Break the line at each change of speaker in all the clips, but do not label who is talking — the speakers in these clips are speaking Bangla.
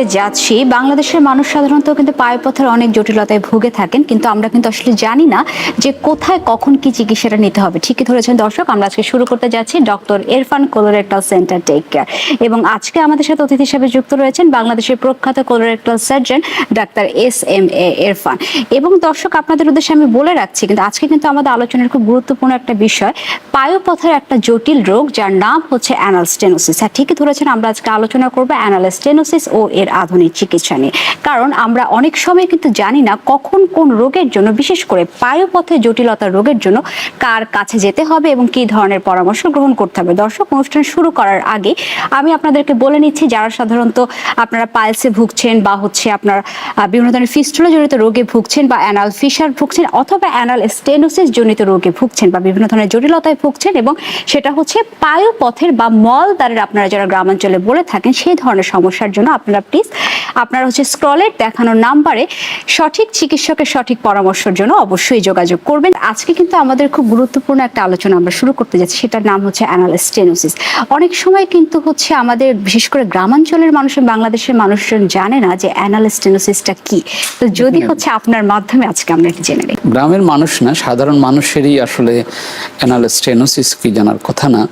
করতে যাচ্ছি, বাংলাদেশের মানুষ সাধারণত কিন্তু পায়ুপথের অনেক জটিলতায় ভুগে থাকেন, কিন্তু আমরা কিন্তু আসলে জানি না যে কোথায় কখন কি চিকিৎসাটা নিতে হবে। ঠিকই ধরেছেন দর্শক, আমরা আজকে শুরু করতে যাচ্ছি doctor Erfan colorectal center take care এবং আজকে আমাদের সাথে অতিথি হিসেবে যুক্ত রয়েছেন বাংলাদেশের প্রখ্যাত কোলোরেক্টাল সার্জন ডাক্তার এস এম এ এরফান এবং দর্শক, আপনাদের উদ্দেশ্যে আমি বলে রাখছি, কিন্তু আজকে কিন্তু আমাদের আলোচনার খুব গুরুত্বপূর্ণ একটা বিষয়, পায়ুপথের একটা জটিল রোগ যার নাম হচ্ছে অ্যানাল স্টেনোসিস হ্যাঁ ঠিকই ধরেছেন, আমরা আজকে আলোচনা করব অ্যানালস্টেনোসিস ও এর আধুনিক চিকিৎসা নিয়ে। কারণ আমরা অনেক সময় কিন্তু জানি না কখন কোন রোগের জন্য, বিশেষ করে পায়ুপথে জটিলতা রোগের জন্য কার কাছে যেতে হবে এবং কি ধরনের পরামর্শ গ্রহণ করতে হবে। দর্শক, অনুষ্ঠান শুরু করার আগে আমি আপনাদেরকে বলে নিচ্ছি, যারা সাধারণত আপনারা পাইলসে ভুগছেন বা হচ্ছে আপনার বিভিন্ন ধরনের ফিস্টুলা জনিত রোগে ভুগছেন বা অ্যানাল ফিশার ভুগছেন অথবা অ্যানাল স্টেনোসিস জনিত রোগে ভুগছেন বা বিভিন্ন ধরনের জটিলতায় ভুগছেন এবং সেটা হচ্ছে পায়ুপথের বা মলদ্বারের আপনারা যারা গ্রামাঞ্চলে বলে থাকেন, সেই ধরনের সমস্যার জন্য আপনারা প্লিজ। আপনারা হচ্ছে স্ক্রলের দেখানো নাম্বারে সঠিক চিকিৎসকের সঠিক পরামর্শের জন্য অবশ্যই যোগাযোগ করবেন। আজকে কিন্তু আমাদের খুব গুরুত্বপূর্ণ একটা আলোচনা আমরা শুরু করতে যাচ্ছি সেটার নাম হচ্ছে অ্যানাল স্টেনোসিস। অনেক সময় কিন্তু হচ্ছে আমাদের বিশেষ করে গ্রামাঞ্চলের মানুষ বাংলাদেশের মানুষজন জানে না যে অ্যানাল স্টেনোসিসটা কি। তো যদি হচ্ছে আপনার মাধ্যমে আজকে আমরা এটা জেনে নিই।
গ্রামের মানুষ না সাধারণ মানুষেরই আসলে অ্যানাল স্টেনোসিস কি জানার কথা না।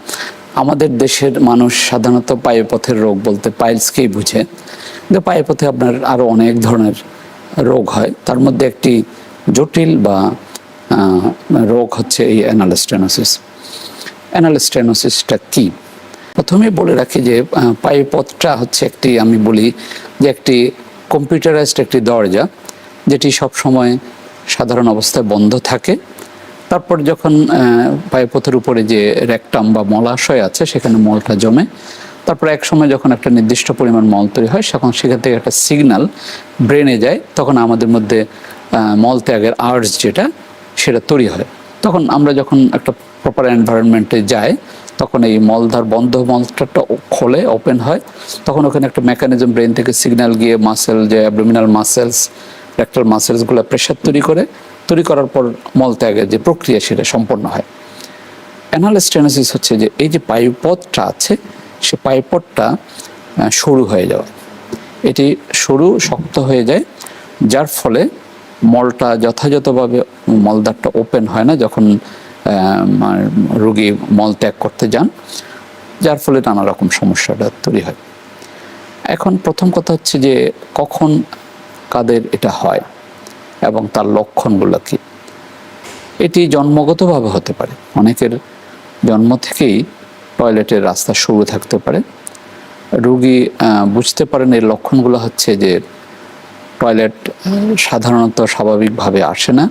আমাদের দেশের মানুষ সাধারণত পায়ে পথের রোগ বলতে পাইলসকেই বুঝে। কিন্তু পায়ুপথে আপনার আরও অনেক ধরনের রোগ হয়। তার মধ্যে একটি জটিল বা রোগ হচ্ছে এই অ্যানাল স্টেনোসিস কী? প্রথমে বলে রাখি যে আহ, পায়ুপথটা হচ্ছে একটি আমি বলি যে একটি কম্পিউটারাইজড একটি দরজা যেটি সব সময় সাধারণ অবস্থায় বন্ধ থাকে। তারপর যখন আহ, পায়ুপথের উপরে যে রেকটাম বা মলাশয় আছে সেখানে মলটা জমে। তারপর এক সময় যখন একটা নির্দিষ্ট পরিমাণ মল তৈরি হয় তখন সেখান থেকে একটা সিগনাল ব্রেনে যায়, তখন আমাদের মধ্যে মল ত্যাগের আর্টস যেটা, সেটা তৈরি হয়। তখন আমরা যখন একটা প্রপার এনভায়রনমেন্টে যাই, তখন এই মলধার বন্ধ মলটা খোলে ওপেন হয়, তখন ওখানে একটা মেকানিজম ব্রেন থেকে সিগন্যাল গিয়ে মাসেল যে অ্যাবডোমিনাল মাসেলস রেক্টাল মাসেলসগুলো প্রেশার তৈরি করে, তৈরি করার পর মল ত্যাগের যে প্রক্রিয়া সেটা সম্পন্ন হয়। অ্যানালিস্টেনোসিস হচ্ছে যে এই যে পায়ুপথটা আছে সে পাইপটটা সরু হয়ে যাওয়া। এটি সরু, শক্ত হয়ে যায়, যার ফলে মলটা যথাযথভাবে মলদ্বারটা ওপেন হয় না যখন রোগী মল ত্যাগ করতে যান, যার ফলে নানা রকম সমস্যাটা তৈরি হয়। এখন প্রথম কথা হচ্ছে যে, কখন কাদের এটা হয় এবং তার লক্ষণগুলো কি? এটি জন্মগতভাবে হতে পারে। অনেকের জন্ম থেকেই টয়লেটের রাস্তা শুরু থাকতে পারে। রুগী বুঝতে পারেন এর লক্ষণগুলো হচ্ছে যে টয়লেট সাধারণত স্বাভাবিকভাবে আসে না।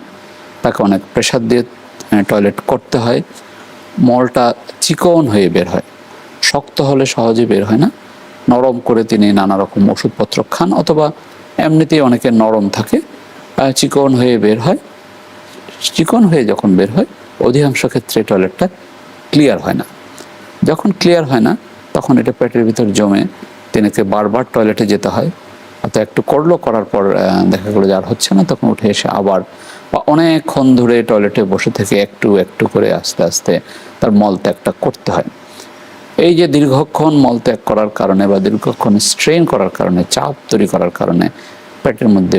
তাকে অনেক প্রেশার দিয়ে টয়লেট করতে হয়। মলটা চিকন হয়ে বের হয়। শক্ত হলে সহজে বের হয় না। নরম করে তিনি নানা রকম ওষুধপত্র খান অথবা এমনিতেই অনেকে নরম থাকে চিকন হয়ে বের হয়। চিকন হয়ে যখন বের হয়, অধিকাংশ ক্ষেত্রে টয়লেটটা ক্লিয়ার হয় না। যখন ক্লিয়ার হয় না, তখন এটা পেটের ভিতর জমে। তিনাকে বারবার টয়লেটে যেতে হয়। অর্থাৎ একটু করল, করার পর দেখা গেলো যে আর হচ্ছে না, তখন উঠে এসে আবার বা অনেকক্ষণ ধরে টয়লেটে বসে থেকে একটু একটু করে আস্তে আস্তে তার মল ত্যাগটা করতে হয়। এই যে দীর্ঘক্ষণ মলত্যাগ করার কারণে বা দীর্ঘক্ষণ স্ট্রেন করার কারণে, চাপ তৈরি করার কারণে পেটের মধ্যে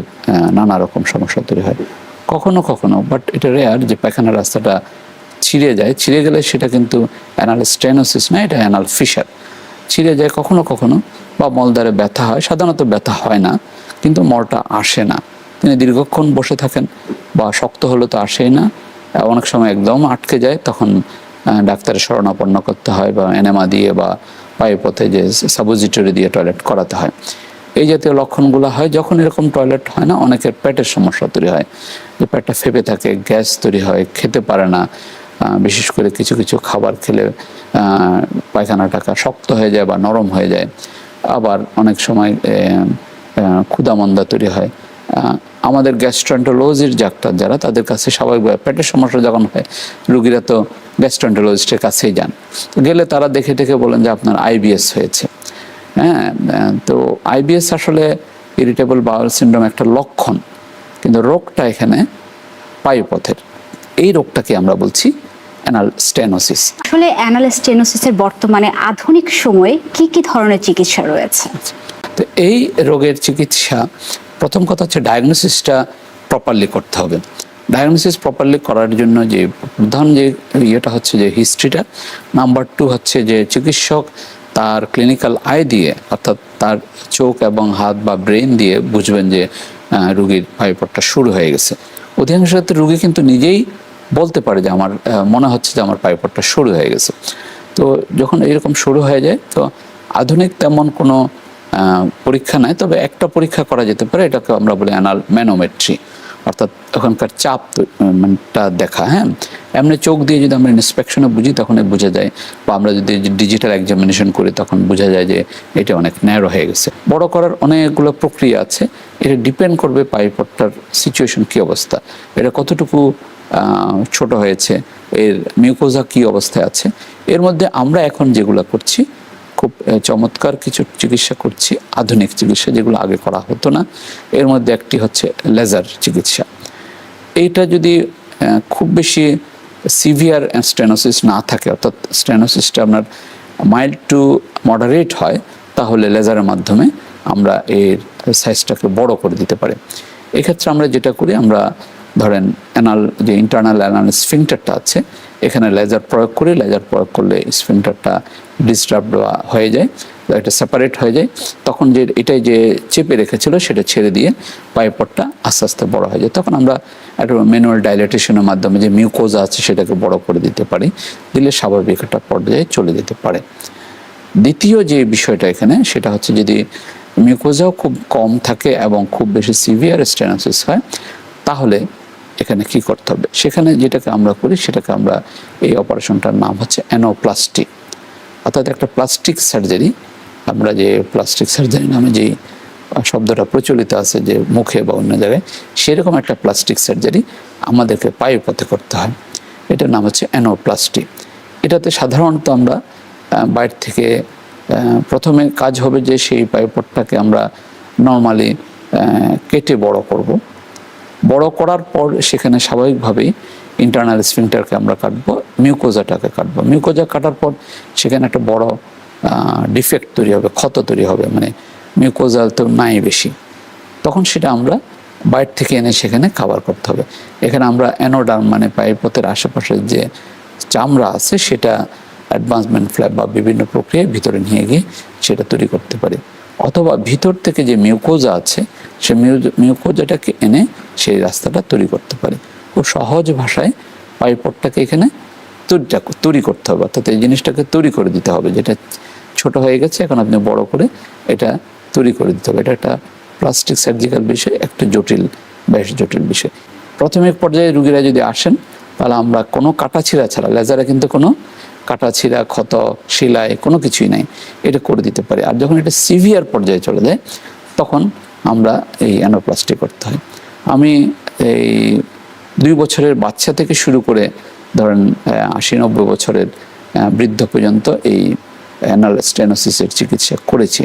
নানা রকম সমস্যা তৈরি হয়। কখনো কখনো বাট এটা রেয়ার যে পায়খানার রাস্তাটা ছিঁড়ে যায়, ছিঁড়ে গেলে সেটা কিন্তু অ্যানাল স্টেনোসিস না, এটা অ্যানাল ফিশার ছিঁড়ে যায় কখনো কখনো বা মলদ্বারে ব্যথা হয়, সাধারণত ব্যথা হয় না, কিন্তু মলটা আসে না। তিনি দীর্ঘক্ষণ বসে থাকেন বা শক্ত হলে তো আসেই না অনেক সময় একদম আটকে যায়, তখন ডাক্তারের শরণাপন্ন করতে হয় বা এনেমা দিয়ে বা পায়ে পথে যে সাবুজিটরি দিয়ে টয়লেট করাতে হয়। এই জাতীয় লক্ষণগুলো হয়, যখন এরকম টয়লেট হয় না, অনেকের পেটের সমস্যা তৈরি হয়। যে পেটটা ফেপে থাকে, গ্যাস তৈরি হয়, খেতে পারে না বিশেষ করে কিছু কিছু খাবার খেলে আহ, পায়খানা টাকা শক্ত হয়ে যায় বা নরম হয়ে যায়। আবার অনেক সময় ক্ষুধামন্দা তৈরি হয়। আমাদের গ্যাস্ট্রন্টোলজির ডাক্তার যারা তাদের কাছে স্বাভাবিকভাবে পেটের সমস্যা যখন হয় রুগীরা তো গ্যাস্ট্রন্টোলজিস্টের কাছেই যান। তো গেলে তারা দেখে দেখে বলেন যে আপনার আইবিএস হয়েছে। হ্যাঁ তো আইবিএস আসলে ইরিটেবল বাউল সিন্ড্রোম একটা লক্ষণ। কিন্তু রোগটা এখানে পায়ুপথের এই রোগটাকে আমরা বলছি অ্যানাল স্টেনোসিস
আসলে অ্যানাল স্টেনোসিসের বর্তমানে আধুনিক সময়ে কি কি ধরনের চিকিৎসা রয়েছে?
তো এই রোগের চিকিৎসা প্রথম কথা হচ্ছে ডায়াগনোসিসটা প্রপারলি করতে হবে। ডায়াগনোসিস প্রপারলি করার জন্য যে প্রধান যে ইয়েটা হচ্ছে যে হিস্ট্রিটা নাম্বার টু হচ্ছে যে চিকিৎসক তার ক্লিনিক্যাল আই দিয়ে অর্থাৎ তার চোখ এবং হাত বা ব্রেন দিয়ে বুঝবেন যে রুগীর পাইপটটা শুরু হয়ে গেছে। অধিকাংশ রুগী কিন্তু নিজেই বলতে পারে যে আমার মনে হচ্ছে যে আমার পাইপটটা শুরু হয়ে গেছে। তো যখন এরকম শুরু হয়ে যায়, তো আধুনিক তেমন কোনো পরীক্ষা নাই, তবে একটা পরীক্ষা করা যেতে পারে, এটাকে আমরা বলি অ্যানাল ম্যানোমেট্রি। অর্থাৎ ওখানকার চাপ তো- মানে দেখা হ্যাঁ? এমনি চোখ দিয়ে যদি আমরা ইন্সপেকশনে বুঝি তখন বোঝা যায়। বা আমরা যদি ডিজিটাল এক্সামিনেশন করি, তখন বোঝা যায় যে এটা অনেক ন্যারো হয়ে গেছে। বড় করার অনেকগুলো প্রক্রিয়া আছে। এটা ডিপেন্ড করবে পাইপটটার সিচুয়েশন কি অবস্থা। এটা কতটুকু ছোট হয়েছে। এর মিউকোজা কি অবস্থায় আছে? এর মধ্যে আমরা এখন যেগুলো করছি, খুব চমৎকার কিছু চিকিৎসা করছি, আধুনিক চিকিৎসা যেগুলো আগে করা হতো না। এর মধ্যে একটি হচ্ছে লেজার চিকিৎসা। এইটা যদি খুব বেশি সিভিয়ার স্টেনোসিস না থাকে, অর্থাৎ স্টেনোসিসটা আপনার মাইল্ড টু মডারেট হয়, তাহলে লেজারের মাধ্যমে আমরা এর সাইজটাকে বড় করে দিতে পারি। এক্ষেত্রে আমরা যেটা করি, আমরা ধরেন অ্যানাল যে ইন্টারনাল অ্যানাল স্ফিংটারটা আছে, এখানে লেজার প্রয়োগ করি লেজার প্রয়োগ করলে স্ফিংটারটা ডিস্টার্ব হয়ে যায় এটা সেপারেট হয়ে যায়, তখন যে, এটাই যে চেপে রেখেছিল, সেটা ছেড়ে দিয়ে পাইপটটা আস্তে আস্তে বড় হয়ে যায়। তখন আমরা একটা ম্যানুয়াল ডাইলেটেশনের মাধ্যমে যে মিউকোজা আছে, সেটাকে বড় করে দিতে পারি, দিলে স্বাভাবিক একটা পর্যায়ে চলে যেতে পারে। দ্বিতীয় যে বিষয়টা এখানে, সেটা হচ্ছে যদি মিউকোজাও খুব কম থাকে এবং খুব বেশি সিভিয়ার স্টেনোসিস হয়, তাহলে এখানে কি করতে হবে? সেখানে যেটাকে আমরা করি, সেটাকে আমরা এই অপারেশনটার নাম হচ্ছে অ্যানোপ্লাস্টি। অর্থাৎ একটা প্লাস্টিক সার্জারি, আমরা যে প্লাস্টিক সার্জারি নামে যে শব্দটা প্রচলিত আছে যে মুখে বা অন্য জায়গায়, সেরকম একটা প্লাস্টিক সার্জারি আমাদেরকে পায়ের পথে করতে হয়। এটার নাম হচ্ছে অ্যানোপ্লাস্টি। এটাতে সাধারণত আমরা বাইর থেকে প্রথমে কাজ হবে যে সেই পাইপটটাকে আমরা নর্মালি কেটে বড় করব। বড় করার পর সেখানে স্বাভাবিকভাবেই ইন্টারনাল স্ফিংটারকে আমরা কাটবো মিউকোজাটাকে কাটবো। মিউকোজা কাটার পর সেখানে একটা বড় ডিফেক্ট তৈরি হবে, ক্ষত তৈরি হবে মানে মিউকোজা তো নাই বেশি। তখন সেটা আমরা বাইর থেকে এনে সেখানে কাভার করতে হবে। এখানে আমরা অ্যানোডার্ম মানে পাইপথের আশেপাশে যে চামড়া আছে সেটা অ্যাডভান্সমেন্ট ফ্ল্যাপ বা বিভিন্ন প্রক্রিয়ায় ভিতরে নিয়ে গিয়ে সেটা তৈরি করতে পারি। অথবা ভিতর থেকে যে মিউকোজা আছে, সে মিউ- মিউকোজাটাকে এনে সেই রাস্তাটা তৈরি করতে পারে। খুব সহজ ভাষায় পাইপটটাকে এখানে তৈরিটা তৈরি করতে হবে। অর্থাৎ এই জিনিসটাকে তৈরি করে দিতে হবে। যেটা ছোট হয়ে গেছে, এখন আপনি বড় করে এটা তৈরি করে দিতে হবে। এটা একটা প্লাস্টিক সার্জিক্যাল বিষয়, একটা জটিল, বেশ জটিল বিষয়। প্রাথমিক পর্যায়ে রুগীরা যদি আসেন, তাহলে আমরা কোনো কাটাছিড়া ছাড়া, লেজারে কিন্তু কোনো কাটাছিড়া ক্ষত শিলায় কোনো কিছুই নাই। এটা করে দিতে পারে। আর যখন এটা সিভিয়ার পর্যায়ে চলে যায়, তখন আমরা এই অ্যানোপ্লাস্টি করতে হয়। আমি এই দুই বছরের বাচ্চা থেকে শুরু করে, ধরেন আশি নব্বই বছরের বৃদ্ধ পর্যন্ত এই অ্যানাল স্টেনোসিসের চিকিৎসা করেছি।